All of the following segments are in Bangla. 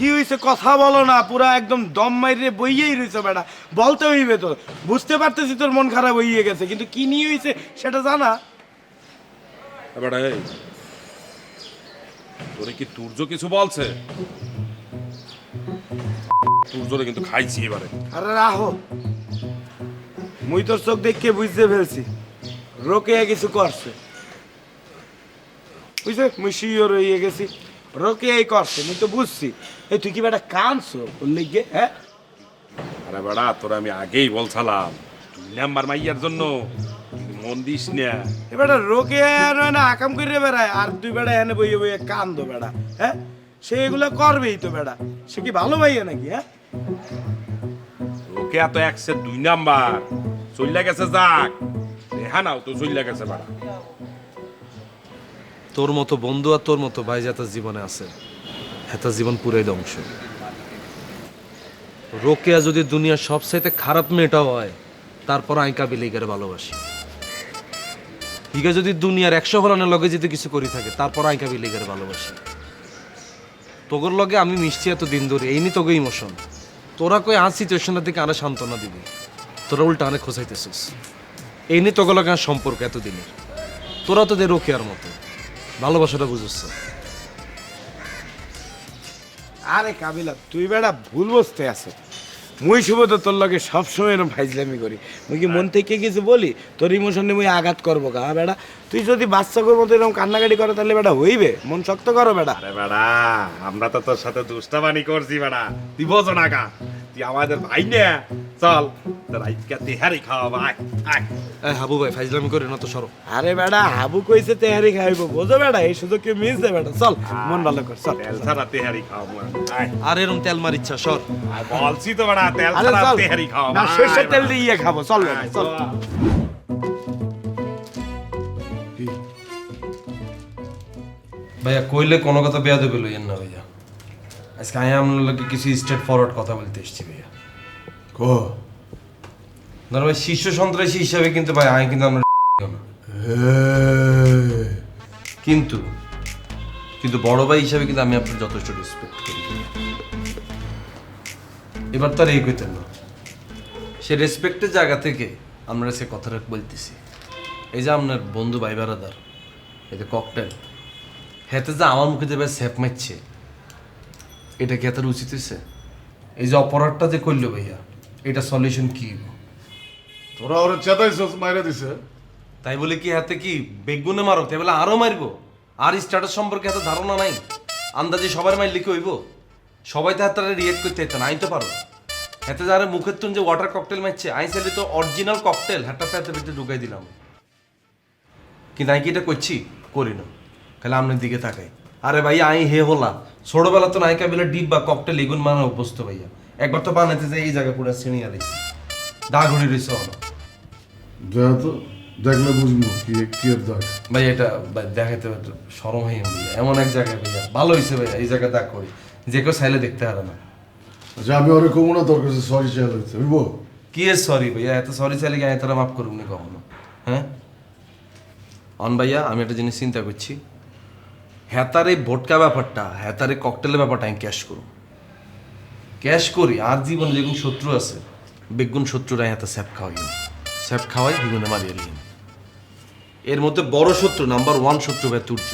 কি হয়েছে কথা বলো না পুরা একদম দম মাইরে বইয়েই রয়েছে বেটা। বলতে হইবে তো। বুঝতে পারতেছি তোর মন খারাপ হইয়ে গেছে কিন্তু কি নিয়ে হয়েছে সেটা জানা? এই। তোরে কি তুর্য কিছু বলছে? তুর্যরে কিন্তু খাইছি এবারে। আরে রাহো। মুই তোর চোখ দেখে বুঝতে ফেলছি। রোকে কিছু করছে। বুঝছে? মুই শিওর হয়ে গেছি। রোকে এই করছে মুই তো বুঝছি। এই তুই কি বেটা কানছো বললি গে হ্যাঁ? আরে বেড়া তোরা আমি আগেই বলছিলাম নাম্বার মাইয়ার জন্য মন দিস না। এবারে রোকে নয় না আকাম করে বেড়ায় আর দুই বেড়া এনে বইয়ে বইয়ে কান্দো বেড়া হ্যাঁ? সে এগুলো করবেই তো বেড়া। সে কি ভালো ভাইয়া নাকি হ্যাঁ? ওকে এত একসে দুই নাম্বার। চল্লা গেছে যাক। রেহা নাও তো চল্লা গেছে বেড়া। তোর মতো বন্ধু আর তোর মতো ভাই যাতার জীবনে আছে হ্যাঁ তার জীবন পুরাই ধ্বংস। রোকেয়া যদি দুনিয়ার সবচাইতে খারাপ মেয়েটা হয়, তারপর আইকা বিলিগের ভালোবাসি। ইগা যদি দুনিয়ার একশো হলানের লগে যদি কিছু করি থাকে, তারপর আইকা বিলিগের ভালোবাসি। তোগর লগে আমি মিশছি এত দিন ধরে, এই নি তোকে ইমোশন তোরা কই আজ সিচুয়েশনটা থেকে আনে সান্ত্বনা দিবি? তোরা উল্টা আনে খোঁজাইতেছিস এই নি তোকে লগে আর সম্পর্ক এতদিনের। তোরা তো দে রোকেয়ার মতো। ভালোবাসাটা বুঝছ আরে কাবিলা তুই বেড়া ভুল বসতে আছে। মুই শুভ তো তোর লগে সবসময় এরকম ফাইজলামি করি। মুই কি মন থেকে কিছু বলি? তোর ইমোশনে মুই আঘাত করব গা হ্যাঁ বেড়া? তুই যদি বাচ্চাকের মতো এরকম কান্নাকাটি করো তাহলে বেটা হইবে। মন শক্ত করো বেড়া। আরে বেড়া আমরা তো তোর সাথে দুষ্টাবানি করছি বেড়া। তুই বোঝো না গা তুই আমাদের ভাই না চল তোর আজকে তেহারি খাওয়াবো আয় আয়। হাবু ভাই ফাইজলামি করে না তো সরো। আরে বেড়া হাবু কইছে তেহারি খাইবো। বোঝো বেড়া এই সুযোগ কেউ মিস দে বেটা চল মন ভালো কর চল। তেল ছাড়া তেহারি খাওয়াবো আয়। আর এরম তেল মার ইচ্ছা সর। বলছি তো বেড়া তেল ছাড়া তেহারি খাওয়াবো না সরষের তেল। দিয়ে খাব চল বেটা চল। ভাইয়া কইলে কোনো কথা বেয়া দেবে লইয়েন না ভাইয়া। আজকে আমি আপনার লোকে কিছু স্ট্রেট ফরওয়ার্ড কথা বলতে এসেছি ভাইয়া। ক? ধর ভাই শীর্ষ সন্ত্রাসী হিসাবে কিন্তু ভাই আমি কিন্তু আমরা কিন্তু কিন্তু বড় ভাই হিসাবে কিন্তু আমি আপনার যথেষ্ট রেসপেক্ট করি। এবার তো আর এই কইতেন না। সে রেসপেক্টের জায়গা থেকে আমরা সে কথাটা বলতেছি। এই যে আপনার বন্ধু ভাই বারাদার এই যে ককটেল হেতে যে আমার মুখে যে ভাই স্যাপ মারছে এটা কি এত উচিত হয়েছে? এই যে অপরাধটা যে করল ভাইয়া এটা সলিউশন কি? তোরা ওরা চেতাইছস মাইরা দিছে। তাই বলে কি হাতে কি বেগুনে মারো? তাই বলে আরও মারবো? আর স্ট্যাটাস সম্পর্কে এত ধারণা নাই। আন্দাজে সবার মাইল লিখে হইব। সবাই তো হাতে রিয়েক্ট করতে হইতো না আইতে পারো। এতে যারা মুখের তুন যে ওয়াটার ককটেল মারছে আই চাইলে তো অরিজিনাল ককটেল হাতটা পেতে পেতে ঢুকাই দিলাম। কিন্তু আমি কি এটা করছি? করি না। খালি আপনার দিকে তাকাই। আরে ভাই আই হে হলা। ছোটবেলা তো নায়িকা বেলা ডিপ বা ককটেল এগুন মানে অভ্যস্ত ভাইয়া। একবার তো বানাইতে যে এই জায়গা পুরো শ্রেণি আলাইছি দা ঘুরি রয়েছে হলো দেখ তো দেখলে বুঝব কি কি দাগ। ভাই এটা দেখাইতে সরম হয়ে ভাইয়া। এমন এক জায়গায় ভাইয়া ভালো হয়েছে ভাইয়া এই জায়গা দাগ করি। যে কেউ চাইলে দেখতে পারে না। আচ্ছা আমি ওরে কমু না তোর কাছে সরি চাইলে হইছে বুঝব কি সরি ভাইয়া? এত সরি চাইলে কি আমি মাফ করুন নি কখনো? হ্যাঁ? অন ভাইয়া আমি একটা জিনিস চিন্তা করছি। হ্যাতার এই ভোটকা ব্যাপারটা হ্যাতার ককটেলের ব্যাপারটা আমি ক্যাশ করুন ক্যাশ করি, আর জীবনে যেগুন শত্রু আছে, বেগুন শত্রুরা হ্যাঁ স্যাপ খাওয়াই স্যাপ খাওয়াই বেগুনে মারিয়ে নিন এর মধ্যে বড় শত্রু নাম্বার ওয়ান শত্রু ভাই তুর্য।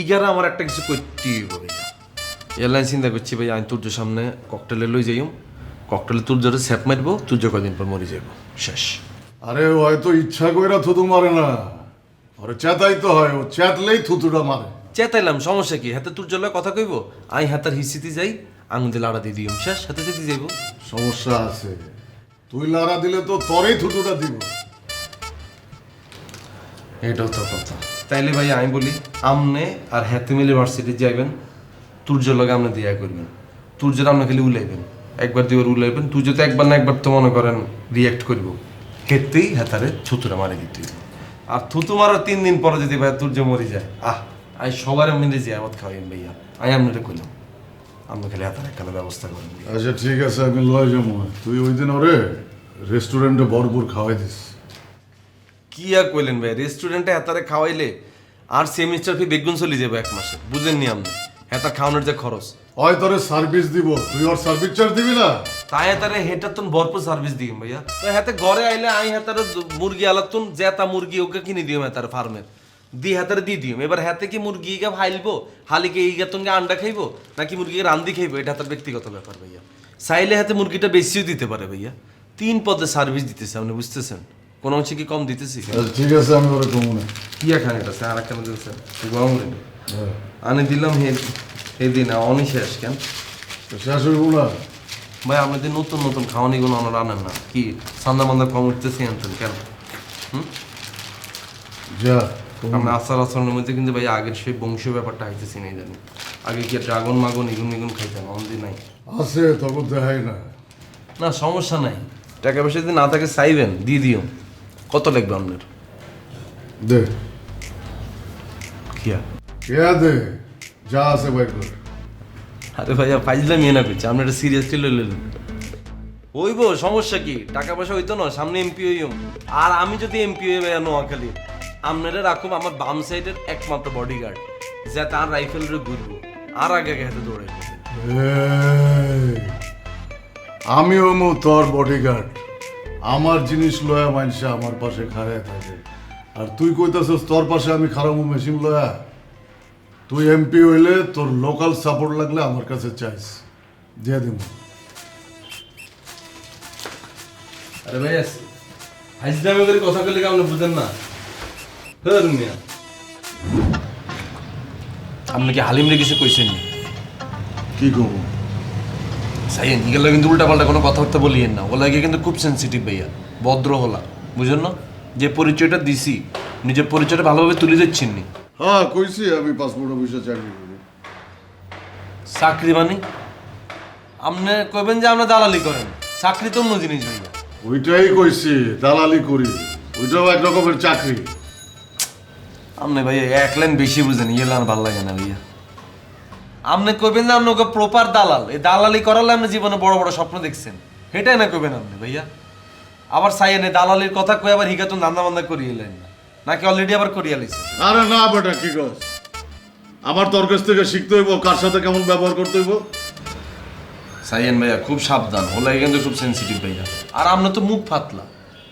ইগারা আমার একটা কিছু করতেই ভাইয়া এয়ারলাইন চিন্তা করছি ভাই, আমি তুর্য সামনে ককটেলে লই যাইম। ককটেলে তুর্যরে স্যাপ মারবো, তুর্য কদিন পর মরে যাইব। শেষ। আরে হয়তো ইচ্ছা কইরা থুতু মারে না। ওরে চেতাইতে হয় ও চেতলেই থুতুটা মারে। চেতাইলাম সমস্যা কি? হাতে তুর্য লয় কথা কইব? আমি হাতার হিসিতে যাই আঙুল দিয়ে লাড়া দিয়ে দিম শেষ হাতে যেতে যাইব। সমস্যা আছে। তুই লারা দিলে তো তোরেই থুতুটা দিব। এটাও তো কথা। তাইলে ভাই আমি বলি আমনে আর হাতে মিলে ভার্সিটি যাইবেন তুর্য লগে আপনি দিয়া করবেন। তুর্যের আপনি খালি উলাইবেন। একবার দুইবার উলাইবেন তুর্য তো একবার না একবার তো মনে করেন রিয়াক্ট করব। ক্ষেত্রেই হাতারে ছুতুরা মারি দিতে হইব। আর থুতু মারার তিন দিন পরে যদি ভাই তুর্য মরি যায় আহ আমি সবার মিলে যে আমত খাওয়াইম ভাইয়া। আমি আপনারা কইলাম। আপনি খালি হাতার একখানা ব্যবস্থা করেন। আচ্ছা ঠিক আছে আমি লয় যাব। তুই ওই দিন ওরে রেস্টুরেন্টে ভরপুর খাওয়াই দিস। কি আর কইলেন ভাই রেস্টুরেন্টে হেতারে খাওয়াইলে আর সেমিস্টার ফি বেগুন চলে যাবে এক মাসে বুঝেননি আপনি? হেতার খাওয়ানোর যে খরচ। হয় তোরে সার্ভিস দিব তুই ওর সার্ভিস চার্জ দিবি না? তাই তারে হেটার তুন ভরপুর সার্ভিস দিম ভাইয়া। তো হাতে ঘরে আইলে আই হাতারে মুরগি আলাতুন জেতা মুরগি ওকে কিনে দিও হাতার ফার্মের দি হাতারে দি দিও। এবার হাতে কি মুরগি গা ফাইলবো হালিকে এই গাতনকে আন্ডা খাইবো? নাকি মুরগিকে রান্দি খাইবো? এটা তার ব্যক্তিগত ব্যাপার ভাইয়া। চাইলে হাতে মুরগিটা বেশিও দিতে পারে ভাইয়া। তিন পদে সার্ভিস দিতেছে আপনি বুঝতেছেন? কোন অংশে কি কম দিতেছি? আচ্ছা, ঠিক আছে আমি ওরে কমু না। কি খান এটা স্যার আর কেন দিতেছেন গরম আনি দিলাম হে এই দিন অনি শেষ কেন? শেষ হইব না ভাই আপনাদের নতুন নতুন খাওয়ানি গুলো আমরা আনেন না কি সান্দা মান্দা কম উঠতেছি আনতেন কেন? যা আমরা আচার আচরণের মধ্যে কিন্তু ভাই আগের সেই বংশীয় ব্যাপারটা আইতেছি নাই জানি আগে কি ড্রাগন মাগন ইগুন মিগুন খাইতাম আমাদের নাই। আছে তখন দেখাই না। না সমস্যা নাই। টাকা পয়সা যদি না থাকে চাইবেন দিয়ে দিও। কত লাগবে আপনার? দে। খিয়া। কে দে। যা আছে বাইর কর। আরে ভাইয়া ফাইজলাম না করছে আপনি এটা সিরিয়াসলি লইলেন হইব, সমস্যা কি? টাকা পয়সা হইতো না, সামনে এমপি হইম। আর আমি যদি এমপি হই ভাইয়া নোয়াখালী, আপনারা রাখুম আমার বাম সাইডের একমাত্র বডিগার্ড যা তার রাইফেল রে ঘুরবো। আর আগে আগে হাতে দৌড়াই আমি হমু তোর বডিগার্ড আমার জিনিস লয়া মানছে আমার পাশে খাড়ায় থাকে। আর তুই কইতাছস, তোর পাশে আমি খারাপু মেশিন লয়া? তুই এমপি হইলে তোর লোকাল সাপোর্ট লাগলে আমার কাছে চাইস। দিয়ে দিব। আরে ভাই হাইজলামে করে কথা কইলে আপনি বুঝেন না? হ্যাঁ মিয়া। আপনি কি হালিম রে কিছু কইছেন? কি করব সাইয়েন এগুলো কিন্তু উল্টাপাল্টা কোনো কথাবার্তা বলিয়েন না। ওলা গিয়ে কিন্তু খুব সেন্সিটিভ ভাইয়া ভদ্র হলা বুঝেন না? যে পরিচয়টা দিছি নিজের পরিচয়টা ভালোভাবে তুলে দিচ্ছেন নি। হ্যাঁ কইছি আমি পাসপোর্ট অফিসে চাকরি করি চাকরি মানে? আপনি কইবেন যে আপনি দালালি করেন। চাকরি তো অন্য জিনিস ভাইয়া ওইটাই কইছি দালালি করি। ওইটাও এক রকমের চাকরি। আপনি ভাইয়া এক লাইন বেশি বুঝেন ইয়ে লাইন ভালো লাগে না ভাইয়া। আপনি কইবেন না আপনি ওকে প্রপার দালাল। এই দালালি করালে আপনি জীবনে বড় বড় স্বপ্ন দেখছেন। সেটাই না কইবেন আপনি ভাইয়া। আবার সাইয়েনে দালালির কথা কই আবার হিগাতুন ধান্দা বান্দা করিয়ে এলেন না। নাকি অলরেডি আবার করিয়ে লাইছে আরে না বেটা কি কস? আমার তোর কাছ থেকে শিখতে হইব কার সাথে কেমন ব্যবহার করতে হইব? সাইয়েন ভাইয়া খুব সাবধান হোলাই কিন্তু খুব সেন্সিটিভ ভাইয়া। আর আপনি তো মুখ ফাতলা।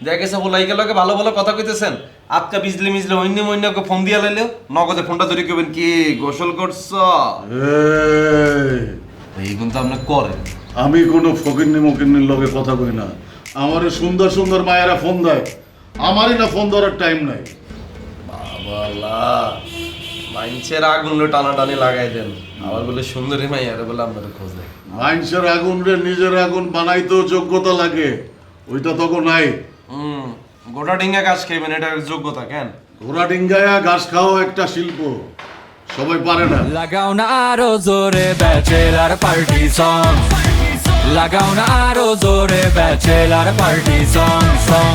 দেখা গেছে হোলাই গেলে ভালো ভালো কথা কইতেছেন। আজকা বিজলি মিজলি অন্য অন্য ওকে ফোন দিয়া লাইলেও নগদে ফোনটা ধরে কইবেন কি গোসল করছ? এই, কিন্তু আপনি করেন। আমি কোনো ফকিন্নি মকিন্নির লগে কথা কই না। আমারে সুন্দর সুন্দর মায়েরা ফোন দেয়। আমারই না ফোন ধরার টাইম নাই। বাবালা মাইনছের আগুন টানাটানি লাগাই দেন। আবার বলে সুন্দরী মাই আর বলে আপনার খোঁজ নেই মানুষের আগুন রে নিজের আগুন বানাইতেও যোগ্যতা লাগে ওইটা তখন নাই। হুম গোটা ডিঙ্গা গাছ খাইবেন এটা যোগ্যতা কেন? ঘোড়া ডিঙ্গায়া ঘাস খাওয়া একটা শিল্প সবাই পারে না। লাগাও না আরও জোরে ব্যাচেলার পার্টি সং। লাগাও না আরও জোরে ব্যাচেলার পার্টি সং সং।